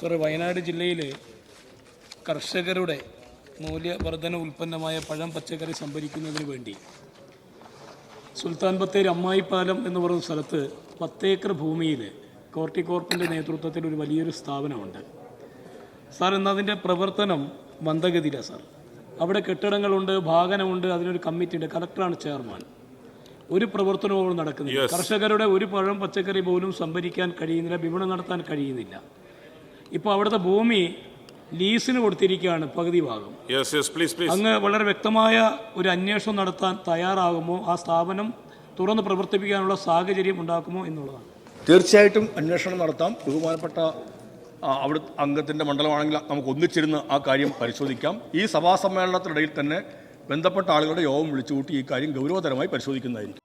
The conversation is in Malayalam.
സാറ് വയനാട് ജില്ലയിൽ കർഷകരുടെ മൂല്യവർധന ഉൽപ്പന്നമായ പഴം പച്ചക്കറി സംഭരിക്കുന്നതിന് വേണ്ടി സുൽത്താൻ ബത്തേരി അമ്മായിപ്പാലം എന്ന് പറയുന്ന സ്ഥലത്ത് പത്തേക്കർ ഭൂമിയിൽ കോർട്ടിക്കോർപ്പിന്റെ നേതൃത്വത്തിൽ ഒരു വലിയൊരു സ്ഥാപനമുണ്ട്. സാർ എന്നാൽ അതിന്റെ പ്രവർത്തനം മന്ദഗതിയിലാണ് സാർ. അവിടെ കെട്ടിടങ്ങളുണ്ട് ഭാഗനമുണ്ട് അതിനൊരു കമ്മിറ്റിയുണ്ട്. കളക്ടറാണ് ചെയർമാൻ. ഒരു പ്രവർത്തനവും നടക്കുന്നില്ല. കർഷകരുടെ ഒരു പഴം പച്ചക്കറി പോലും സംഭരിക്കാൻ കഴിയുന്നില്ല വിപണനം നടത്താൻ കഴിയുന്നില്ല. ഇപ്പോൾ അവിടുത്തെ ഭൂമി ലീസിന് കൊടുത്തിരിക്കുകയാണ് പകുതി ഭാഗം. യെസ് യെസ് പ്ലീസ് പ്ലീസ് അങ്ങ് വളരെ വ്യക്തമായ ഒരു അന്വേഷണം നടത്താൻ തയ്യാറാകുമോ? ആ സ്ഥാപനം തുറന്ന് പ്രവർത്തിപ്പിക്കാനുള്ള സാഹചര്യം ഉണ്ടാക്കുമോ എന്നുള്ളതാണ്. തീർച്ചയായിട്ടും അന്വേഷണം നടത്താം. ബഹുമാനപ്പെട്ട അവിടെ അംഗത്തിന്റെ മണ്ഡലമാണെങ്കിൽ നമുക്ക് ഒന്നിച്ചിരുന്ന് ആ കാര്യം പരിശോധിക്കാം. ഈ സഭാ സമ്മേളനത്തിനിടയിൽ തന്നെ ബന്ധപ്പെട്ട ആളുകളുടെ യോഗം വിളിച്ചുകൂട്ടി ഈ കാര്യം ഗൗരവതരമായി പരിശോധിക്കുന്നതായിരിക്കും.